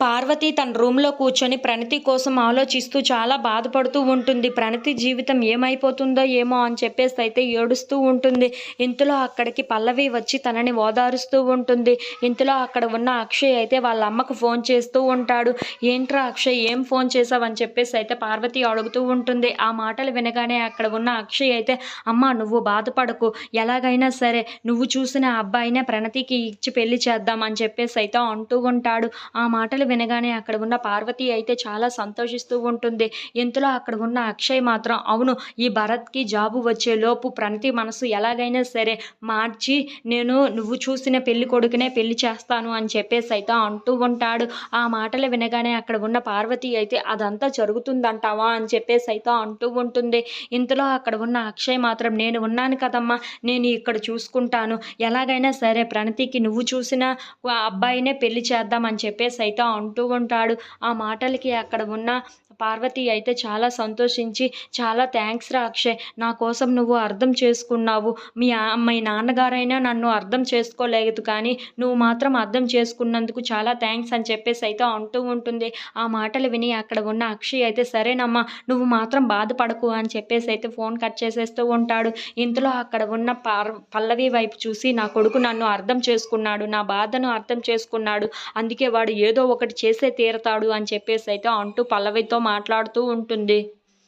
పార్వతి తన రూమ్లో కూర్చొని ప్రణతి కోసం ఆలోచిస్తూ చాలా బాధపడుతూ ఉంటుంది. ప్రణతి జీవితం ఏమైపోతుందో ఏమో అని చెప్పేసి అయితే ఏడుస్తూ ఉంటుంది. ఇంతలో అక్కడికి పల్లవి వచ్చి తనని ఓదారుస్తూ ఉంటుంది. ఇంతలో అక్కడ ఉన్న అక్షయ్ అయితే వాళ్ళ అమ్మకు ఫోన్ చేస్తూ ఉంటాడు. ఏంట్రా అక్షయ్ ఏం ఫోన్ చేసావని చెప్పేసి అయితే పార్వతి అడుగుతూ ఉంటుంది. ఆ మాటలు వినగానే అక్కడ ఉన్న అక్షయ్ అయితే అమ్మ నువ్వు బాధపడకు. ఎలాగైనా సరే నువ్వు చూసిన అబ్బాయినే ప్రణతికి ఇచ్చి పెళ్ళి చేద్దాం అని చెప్పేసి అయితే అంటూ ఉంటాడు. ఆ మాటలు వినగానే అక్కడ ఉన్న పార్వతి అయితే చాలా సంతోషిస్తూ ఉంటుంది. ఇంతలో అక్కడ ఉన్న అక్షయ్ మాత్రం అవును ఈ భరత్కి జాబు వచ్చేలోపు ప్రణతి మనసు ఎలాగైనా సరే మార్చి నేను నువ్వు చూసిన పెళ్ళి కొడుకునే పెళ్ళి చేస్తాను అని చెప్పేసి అయితే అంటూ ఉంటాడు. ఆ మాటలు వినగానే అక్కడ ఉన్న పార్వతి అయితే అదంతా జరుగుతుందంటావా అని చెప్పేసి అయితే అంటూ ఉంటుంది. ఇంతలో అక్కడ ఉన్న అక్షయ్ మాత్రం నేను ఉన్నాను కదమ్మా నేను ఇక్కడ చూసుకుంటాను. ఎలాగైనా సరే ప్రణతికి నువ్వు చూసిన అబ్బాయినే పెళ్ళి చేద్దామని చెప్పేసి అయితే అంటూ ఉంటాడు. ఆ మాటలకి అక్కడ ఉన్న పార్వతి అయితే చాలా సంతోషించి చాలా థ్యాంక్స్ రా అక్షయ్ నా కోసం నువ్వు అర్థం చేసుకున్నావు. మీ మీ నాన్నగారైనా నన్ను అర్థం చేసుకోలేదు కానీ నువ్వు మాత్రం అర్థం చేసుకున్నందుకు చాలా థ్యాంక్స్ అని చెప్పేసి అయితే అంటూ ఉంటుంది. ఆ మాటలు విని అక్కడ ఉన్న అక్షయ్ అయితే సరేనమ్మా నువ్వు మాత్రం బాధపడకు అని చెప్పేసి అయితే ఫోన్ కట్ చేసేస్తూ ఉంటాడు. ఇంతలో అక్కడ ఉన్న పార్ పల్లవి వైపు చూసి నా కొడుకు నన్ను అర్థం చేసుకున్నాడు నా బాధను అర్థం చేసుకున్నాడు. అందుకే వాడు ఏదో ఒకటి చేసే తీరతాడు అని చెప్పేసి అయితే అంటూ పల్లవితో మాట్లాడుతూ ఉంటుంది.